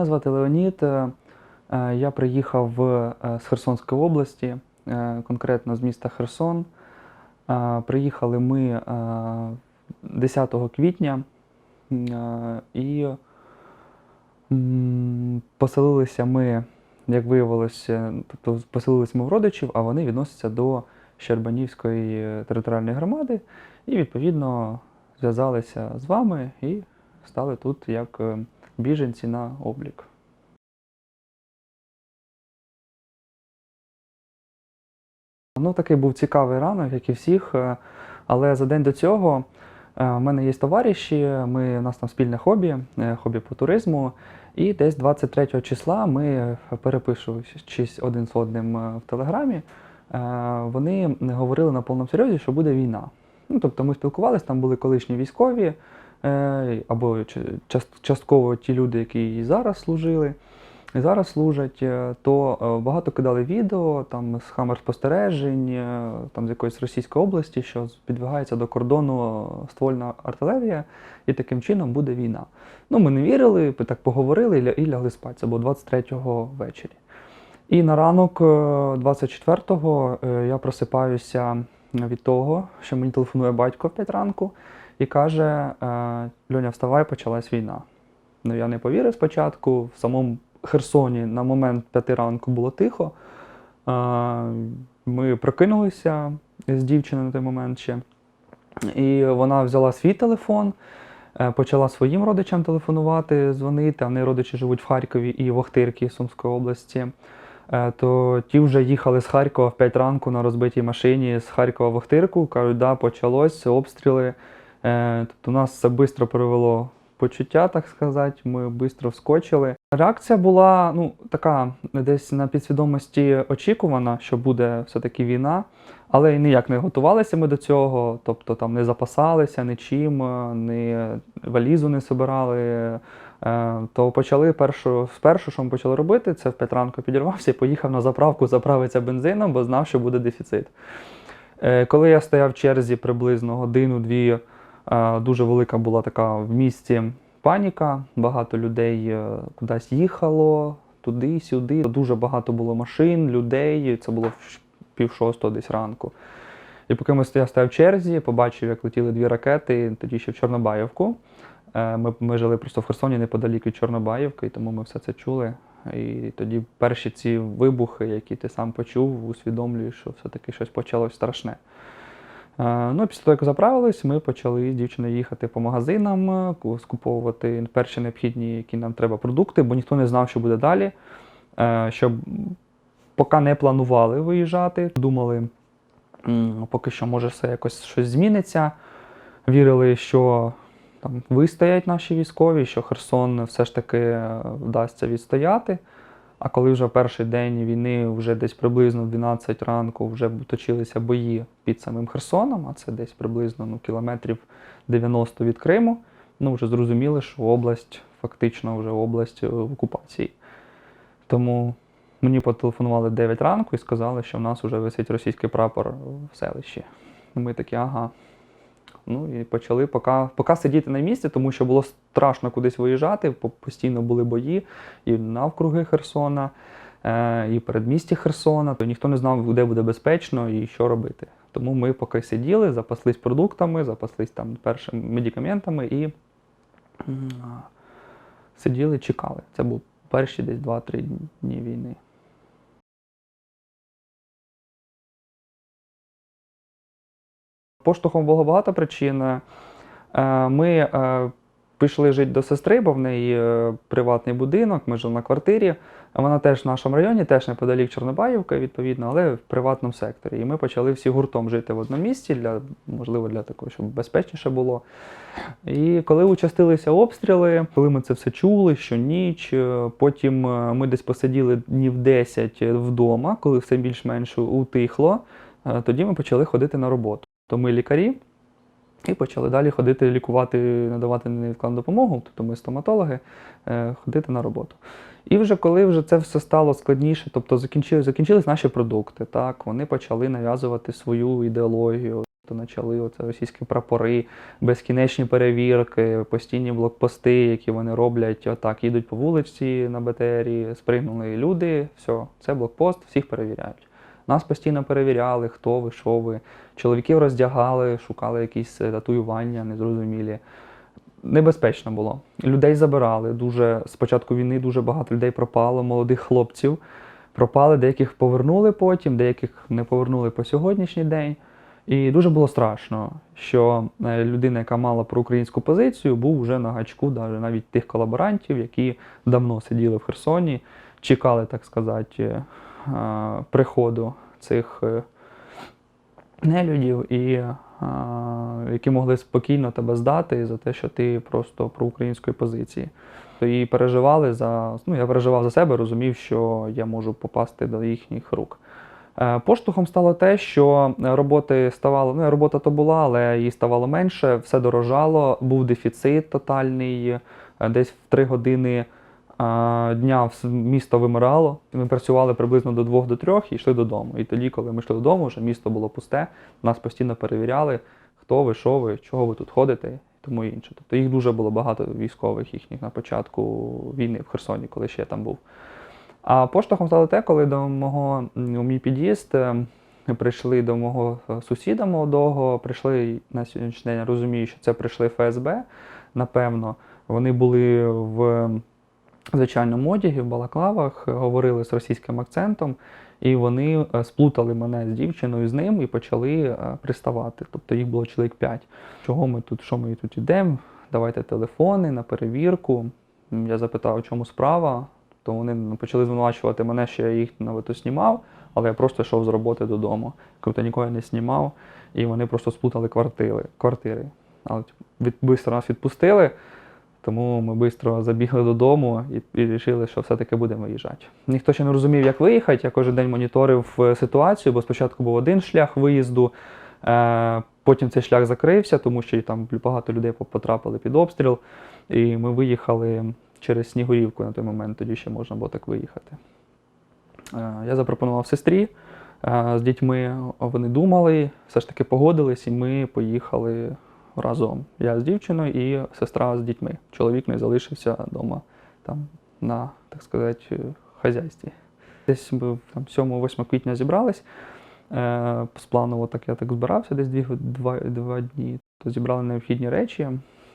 Мене звати Леонід. Е, е, Я приїхав е, з Херсонської області, конкретно з міста Херсон. Приїхали ми е, 10 квітня і поселилися ми, як виявилося, тобто поселилися ми в родичів, а вони відносяться до Щербанівської територіальної громади і відповідно зв'язалися з вами і стали тут як біженці на облік. Ну, такий був цікавий ранок, як і всіх. е, Але за день до цього е, в мене є товариші, ми, у нас там спільне хобі, е, хобі по туризму. І десь 23 числа ми, перепишуючись один з одним в Телеграмі, вони говорили на повному серйозі, що буде війна. Ну, тобто ми спілкувалися, там були колишні військові, або частково ті люди, які і зараз служили, і зараз служать, е, то е, багато кидали відео там з камер спостережень, е, там з якоїсь російської області, що підвигається до кордону ствольна артилерія, і таким чином буде війна. Ну, ми не вірили, так поговорили і лягли спати. Це було 23-го ввечері. І на ранок е, 24-го е, я просипаюся від того, що мені телефонує батько в 5 ранку і каже: е, Льоня, вставай, почалась війна. Ну, я не повірив спочатку. В самому Херсоні на момент 5 ранку було тихо. Е, Ми прокинулися з дівчиною на той момент ще. І вона взяла свій телефон, е, почала своїм родичам телефонувати, дзвонити. Вони родичі живуть в Харкові і в Охтирці Сумської області. То ті вже їхали з Харкова в 5 ранку на розбитій машині з Харкова в Охтирку. Кажуть, да, почалось обстріли. Тобто нас це швидко перевело в почуття, так сказати. Ми швидко вскочили. Реакція була ну, така десь на підсвідомості очікувана, що буде все-таки війна, але ніяк не готувалися ми до цього, тобто там не запасалися нічим, не валізу не собирали. Е, То почали першу, спершу, що ми почали робити, це в 5 ранку підірвався і поїхав на заправку заправитися бензином, бо знав, що буде дефіцит. Е, Коли я стояв в черзі приблизно годину-дві, дуже велика була така в місті паніка. Багато людей е, кудись їхало, туди, сюди. Дуже багато було машин, людей. Це було пів шостого десь ранку. І поки ми стояв, стояв в черзі, побачив, як летіли дві ракети, тоді ще в Чорнобаївку. Е, Ми, ми жили просто в Херсоні неподалік від Чорнобаївки, тому ми все це чули. І тоді перші ці вибухи, які ти сам почув, усвідомлюєш, що все-таки щось почалось страшне. Е, Ну, після того, як заправились, ми почали з дівчиною їхати по магазинам, е, скуповувати перші необхідні, які нам треба продукти, бо ніхто не знав, що буде далі. Е, Щоб поки не планували виїжджати, думали, поки що може все якось щось зміниться. Вірили, що там вистоять наші військові, що Херсон все ж таки вдасться відстояти. А коли вже перший день війни, вже десь приблизно в 12 ранку вже точилися бої під самим Херсоном, а це десь приблизно ну, кілометрів 90 від Криму, ну вже зрозуміли, що область фактично вже область е, в окупації. Тому мені потелефонували 9 ранку і сказали, що в нас вже висить російський прапор в селищі. Ми такі, ага. Ну і почали поки, поки сидіти на місці, тому що було страшно кудись виїжджати, постійно були бої і навкруги Херсона, е, і передмісті Херсона. То ніхто не знав, де буде безпечно і що робити. Тому ми поки сиділи, запаслись продуктами, запаслись там першими медикаментами і сиділи, чекали. Це був перші десь 2-3 дні війни. Поштовхом було багато причин. Е, Ми е, пішли жити до сестри, бо в неї е, приватний будинок, ми жили на квартирі. Вона теж в нашому районі, теж неподалік Чорнобаївка, відповідно, але в приватному секторі. І ми почали всі гуртом жити в одному місці, для, можливо, для такого, щоб безпечніше було. І коли участилися обстріли, коли ми це все чули, що ніч, потім ми десь посиділи днів 10 вдома, коли все більш-менш утихло, тоді ми почали ходити на роботу. То ми лікарі, і почали далі ходити лікувати, надавати невідкладну допомогу, тобто ми стоматологи, е, ходити на роботу. І вже коли вже це все стало складніше, тобто закінчили, закінчились наші продукти, так, вони почали нав'язувати свою ідеологію. Тобто почали оце російські прапори, безкінечні перевірки, постійні блокпости, які вони роблять. Отак, їдуть по вулиці на БТРі, спригнули люди, все, це блокпост, всіх перевіряють. Нас постійно перевіряли, хто ви, що ви. Чоловіків роздягали, шукали якісь е, татуювання незрозумілі. Небезпечно було. Людей забирали. Дуже з початку війни дуже багато людей пропало, молодих хлопців. Пропали, деяких повернули потім, деяких не повернули по сьогоднішній день. І дуже було страшно, що е, людина, яка мала проукраїнську позицію, був вже на гачку, навіть тих колаборантів, які давно сиділи в Херсоні, чекали, так сказати, приходу цих е, нелюдів, і е, які могли спокійно тебе здати за те, що ти просто проукраїнської позиції. То і переживали за ну я переживав за себе, розумів, що я можу попасти до їхніх рук. Е, Поштовхом стало те, що роботи ставало, ну робота то була, але її ставало менше, все дорожало, був дефіцит тотальний. е, Десь в три години е, дня місто вимирало. Ми працювали приблизно до двох до трьох і йшли додому. І тоді, коли ми йшли додому, вже місто було пусте, нас постійно перевіряли, хто ви, що ви, чого ви тут ходите, тому інше. Тобто їх дуже було багато військових їхніх на початку війни в Херсоні, коли ще я там був. А поштовхом стало те, коли до мого у мій під'їзд е, прийшли до мого е, сусіда молодого, прийшли на сьогоднішній день, я розумію, що це прийшли ФСБ, напевно. Вони були в звичайному одягі, в балаклавах, е, говорили з російським акцентом, і вони е, сплутали мене з дівчиною з ним і почали е, приставати. Тобто їх було чоловік п'ять. Чого ми тут, що ми тут йдемо? Давайте телефони на перевірку. Я запитав, у чому справа. То вони ну, почали звинувачувати мене, що я їх навіть знімав, але я просто йшов з роботи додому. Тобто нікого не знімав, і вони просто сплутали квартири. квартири. Але від, бистро нас відпустили, тому ми швидко забігли додому і, і вирішили, що все-таки будемо виїжджати. Ніхто ще не розумів, як виїхати. Я кожен день моніторив е, ситуацію, бо спочатку був один шлях виїзду, е, потім цей шлях закрився, тому що там багато людей потрапили під обстріл. І ми виїхали через Снігурівку на той момент, тоді ще можна було так виїхати. Е, Я запропонував сестрі з дітьми, вони думали, все ж таки погодились, і ми поїхали разом. Я з дівчиною і сестра з дітьми. Чоловік не залишився вдома там, на, так сказати, е, хазяйстві. Десь ми там 7-8 квітня зібрались. Е, Спланово так я так збирався, десь дві, два, два дні. То зібрали необхідні речі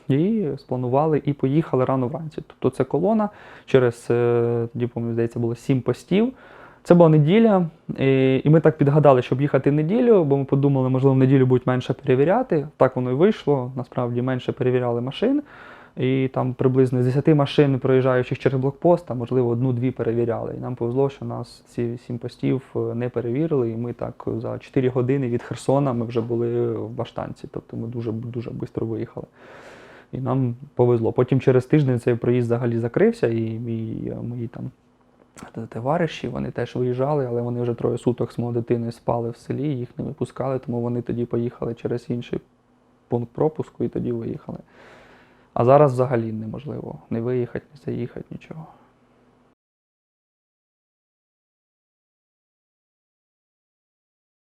і спланували і поїхали рано вранці. Тобто це колона через е, тоді, здається, було сім постів. Це була неділя, і, ми так підгадали, щоб їхати неділю, бо ми подумали, можливо, в неділю будуть менше перевіряти. Так воно і вийшло. Насправді менше перевіряли машин. І там приблизно з 10 машин, проїжджаючих через блокпост, там, можливо, одну-дві перевіряли. І нам повезло, що нас ці сім постів е, не перевірили. І ми так за 4 години від Херсона ми вже були в Баштанці. Тобто ми дуже дуже швидко виїхали. І нам повезло. Потім через тиждень цей проїзд взагалі закрився, і мій, мої там товариші, вони теж виїжджали, але вони вже троє суток з моєю дитиною спали в селі, їх не випускали, тому вони тоді поїхали через інший пункт пропуску і тоді виїхали. А зараз взагалі неможливо не виїхати, не заїхати, нічого.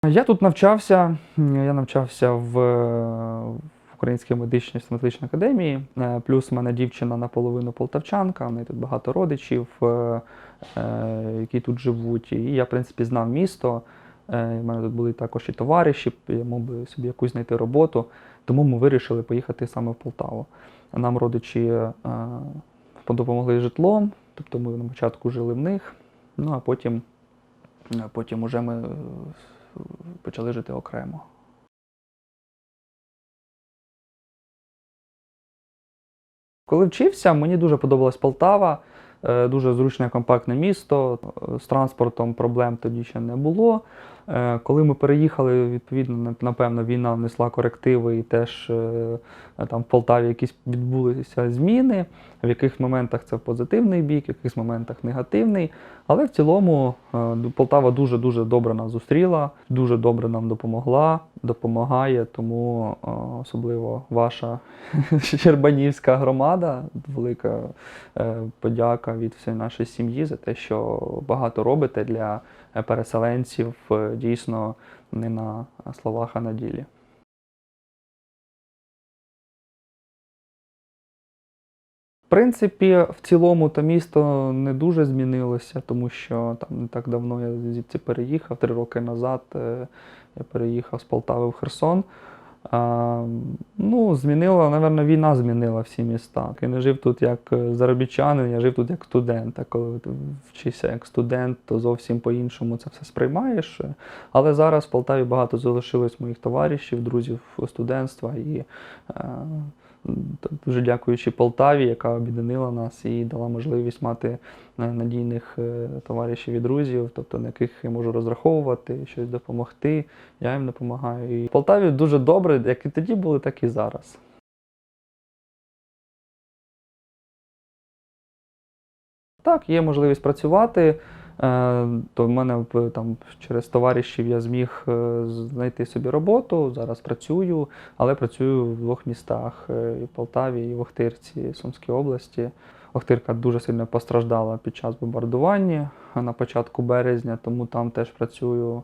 Я тут навчався. Я навчався в, в Українській медичній академії. Е, Плюс в мене дівчина наполовину полтавчанка, в неї тут багато родичів, е, е, які тут живуть. І я, в принципі, знав місто. У мене тут були також і товариші, я мав би собі якусь знайти роботу. Тому ми вирішили поїхати саме в Полтаву. Нам родичі допомогли житлом, тобто ми на початку жили в них, ну а потім, потім уже ми почали жити окремо. Коли вчився, мені дуже подобалась Полтава, е, дуже зручне компактне місто. е, З транспортом проблем тоді ще не було. Е, Коли ми переїхали, відповідно, на- напевно, війна внесла корективи і теж е, там в Полтаві якісь відбулися зміни. В яких моментах це позитивний бік, в яких моментах негативний. Але в цілому е, Полтава дуже-дуже добре нас зустріла, дуже добре нам допомогла, допомагає, тому особливо ваша Щербанівська громада, велика подяка від всієї нашої сім'ї за те, що багато робите для переселенців дійсно не на словах, а на ділі. В принципі, в цілому то місто не дуже змінилося, тому що там не так давно я звідси переїхав, три роки назад е, я переїхав з Полтави в Херсон. Ну, змінила, напевно, війна змінила всі міста. Я не жив тут як е, заробітчанин, я жив тут як студент. А коли ти вчишся як студент, то зовсім по-іншому це все сприймаєш. Але зараз в Полтаві багато залишилось моїх товаришів, друзів студентства і е, Дуже дякуючи Полтаві, яка об'єднала нас і дала можливість мати е, надійних е, товаришів і друзів, тобто на яких я можу розраховувати, щось допомогти. Я їм допомагаю. І в Полтаві дуже добре, як і тоді були, так і зараз. Так, є можливість працювати. Е, То в мене там через товаришів я зміг е, знайти собі роботу. Зараз працюю, але працюю в двох містах: е, і в Полтаві, і в Охтирці, Сумській області. Охтирка дуже сильно постраждала під час бомбардування на початку березня, тому там теж працюю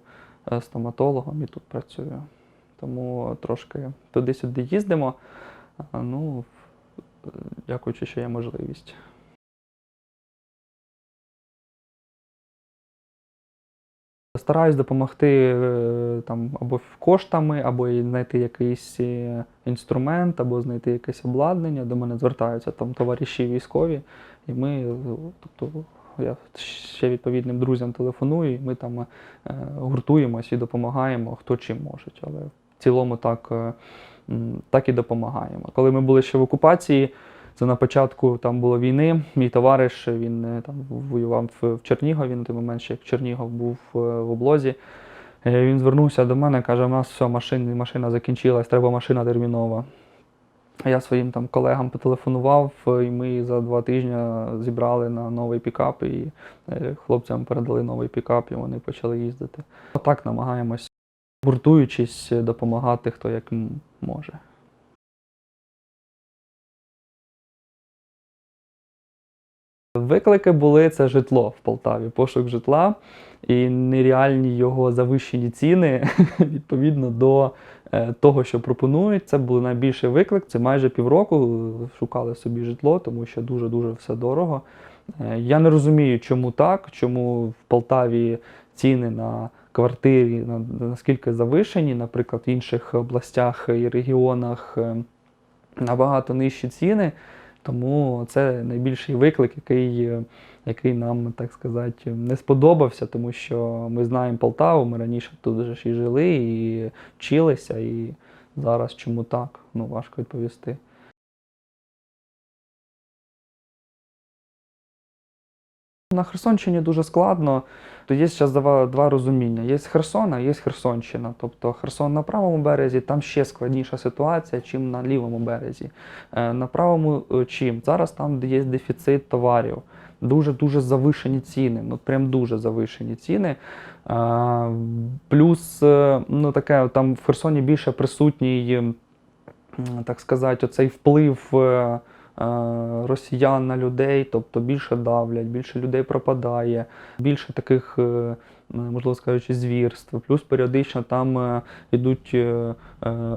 стоматологом і тут працюю. Тому трошки туди-сюди їздимо. Ну, дякуючи, що є можливість. Стараюсь допомогти е, там або коштами, або знайти якийсь е, інструмент, або знайти якесь обладнання. До мене звертаються там товариші військові, і ми, е, тобто, я ще відповідним друзям телефоную, і ми там гуртуємось і допомагаємо, хто чим може. Але в цілому так, так і допомагаємо. Коли ми були ще в окупації, це на початку там було війни. Мій товариш він е, там воював в Чернігові на той момент, ще Чернігов був е, в облозі. Е, Він звернувся до мене, каже: у нас все, машин, машина закінчилась, треба машина термінова. Я своїм там колегам потелефонував, і ми за два тижні зібрали на новий пікап, і хлопцям передали новий пікап, і вони почали їздити. Отак намагаємось, гуртуючись, допомагати хто як може. Виклики були це житло в Полтаві, пошук житла і нереальні його завищені ціни відповідно до е, того, що пропонують. Це був найбільший виклик. Це майже півроку шукали собі житло, тому що дуже-дуже все дорого. Е, Я не розумію, чому так, чому в Полтаві ціни на квартирі наскільки завишені, наприклад, в інших областях і регіонах е, набагато нижчі ціни. Тому це найбільший виклик, який, який нам, так сказати, не сподобався, тому що ми знаємо Полтаву, ми раніше тут вже і жили, і вчилися, і зараз чому так? Ну, важко відповісти. На Херсонщині дуже складно. То є зараз два, два розуміння: є Херсон, а є Херсонщина. Тобто Херсон на правому березі, там ще складніша ситуація, чим на лівому березі. Е, На правому е, чим? Зараз там, де є дефіцит товарів, дуже-дуже завишені ціни. Ну прям дуже завишені ціни. Е, Плюс, ну таке, там в Херсоні більше присутній, так сказати, оцей вплив. Е, Росіян на людей, тобто більше давлять, більше людей пропадає, більше таких, е, можливо скажучи, звірств. Плюс періодично там е, йдуть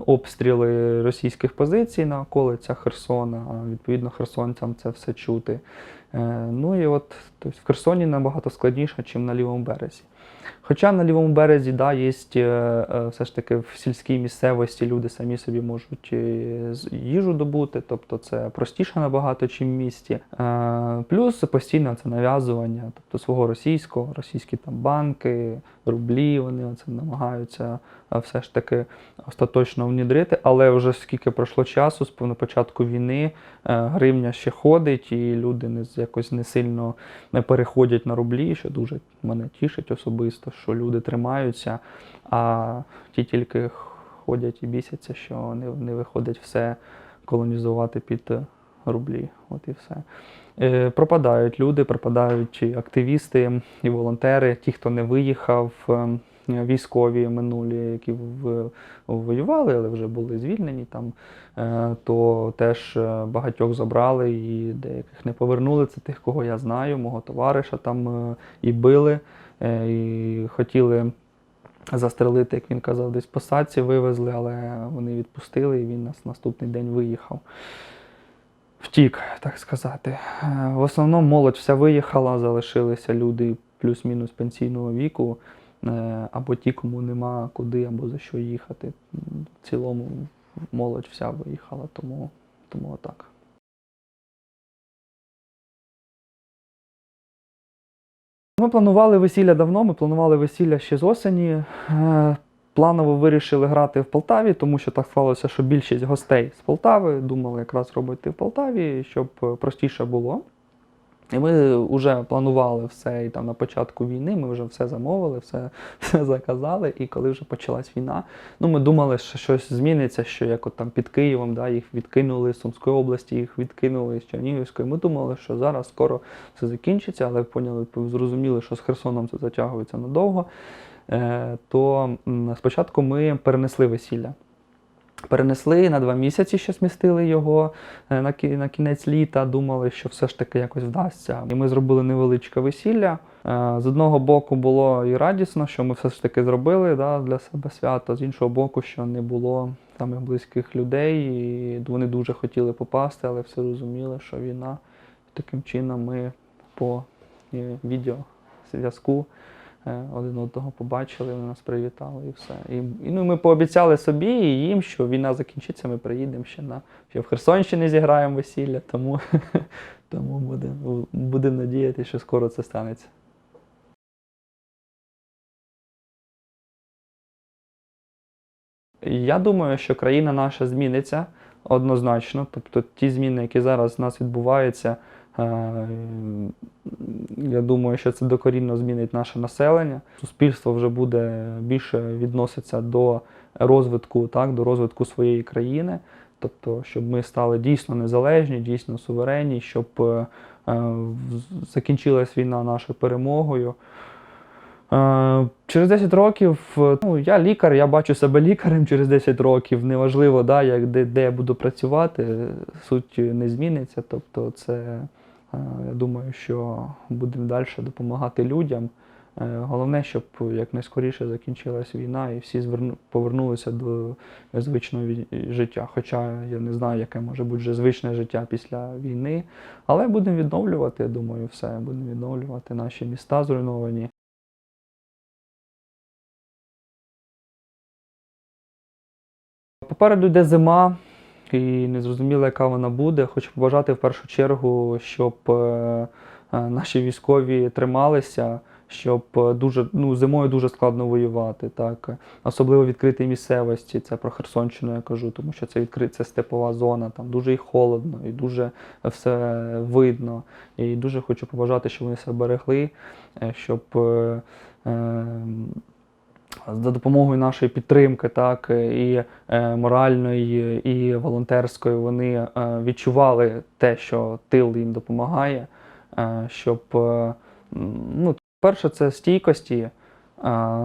обстріли російських позицій на околицях Херсона, відповідно херсонцям це все чути. Ну і от тобто, в Херсоні набагато складніше, ніж на лівому березі. Хоча на лівому березі да, є е, е, все ж таки в сільській місцевості люди самі собі можуть е, їжу добути, тобто це простіше набагато, ніж в місті. Плюс постійно це нав'язування тобто свого російського, російські там банки, рублі, вони це намагаються все ж таки остаточно внідрити, але вже скільки пройшло часу, з початку війни, гривня ще ходить, і люди не якось не сильно не переходять на рублі, що дуже мене тішить особисто, що люди тримаються, а ті тільки ходять і бісяться, що не, не виходить все колонізувати під рублі. От і все. Е, пропадають люди, пропадають і активісти і волонтери, ті, хто не виїхав, е, військові минулі, які воювали, але вже були звільнені там, е, то теж е, багатьох забрали і деяких не повернули. Це тих, кого я знаю, мого товариша там і били, і хотіли застрелити, як він казав, десь по саці вивезли, але вони відпустили, і він нас наступний день виїхав. втік, так сказати. Е, В основному молодь вся виїхала, залишилися люди плюс-мінус пенсійного віку, е, або ті, кому нема куди або за що їхати. В цілому молодь вся виїхала, тому, тому отак. Ми планували весілля давно, ми планували весілля ще з осені. Е, Планово вирішили грати в Полтаві, тому що так склалося, що більшість гостей з Полтави думали якраз робити в Полтаві, щоб е, простіше було. І ми вже планували все і там на початку війни, ми вже все замовили, все, все заказали. І коли вже почалась війна, ну ми думали, що щось зміниться, що як от там під Києвом, да, їх відкинули з Сумської області, їх відкинули з Чернігівської. Ми думали, що зараз скоро все закінчиться, але поняли, зрозуміли, що з Херсоном це затягується надовго. Е, то спочатку ми перенесли весілля. Перенесли на два місяці, ще смістили його е, на, кінець літа. Думали, що все ж таки якось вдасться. І ми зробили невеличке весілля. Е, З одного боку було і радісно, що ми все ж таки зробили да, для себе свято. З іншого боку, що не було самих близьких людей, і вони дуже хотіли попасти, але все розуміли, що війна. Таким чином ми по е, відео зв'язку е, один одного побачили, вони нас привітали і все. І, і ну, ми пообіцяли собі і їм, що війна закінчиться, ми приїдемо ще на ще в Херсонщині зіграємо весілля, тому, тому будемо будем надіятися, що скоро це станеться. Я думаю, що країна наша зміниться однозначно. Тобто ті зміни, які зараз в нас відбуваються, е, я думаю, що це докорінно змінить наше населення. Суспільство вже буде більше відноситься до розвитку, так, до розвитку своєї країни. Тобто, щоб ми стали дійсно незалежні, дійсно суверенні, щоб е, е, закінчилась війна нашою перемогою. Е, Через 10 років, ну, я лікар, я бачу себе лікарем через 10 років. Неважливо, да, як, де, де я буду працювати, суть не зміниться. Тобто, це, я думаю, що будемо далі допомагати людям. Е, Головне, щоб якнайскоріше закінчилась війна і всі повернулися до звичного життя. Хоча я не знаю, яке може бути вже звичне життя після війни. Але будемо відновлювати, я думаю, все. Будемо відновлювати наші міста зруйновані. Попереду йде зима, і незрозуміло, яка вона буде. Хочу побажати в першу чергу, щоб е, е, наші військові трималися, щоб е, дуже ну, зимою дуже складно воювати, так особливо в відкритій місцевості. Це про Херсонщину я кажу, тому що це відкрита це степова зона, там дуже і холодно, і дуже все видно. І дуже хочу побажати, щоб вони себе берегли, щоб. е, е, за допомогою нашої підтримки, так і е, моральної, і волонтерської, вони е, відчували те, що тил їм допомагає, е, щоб ну, перше, це стійкості,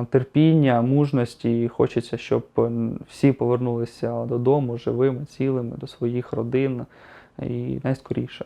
терпіння, мужності. І хочеться, щоб всі повернулися додому живими, цілими, до своїх родин і найскоріше.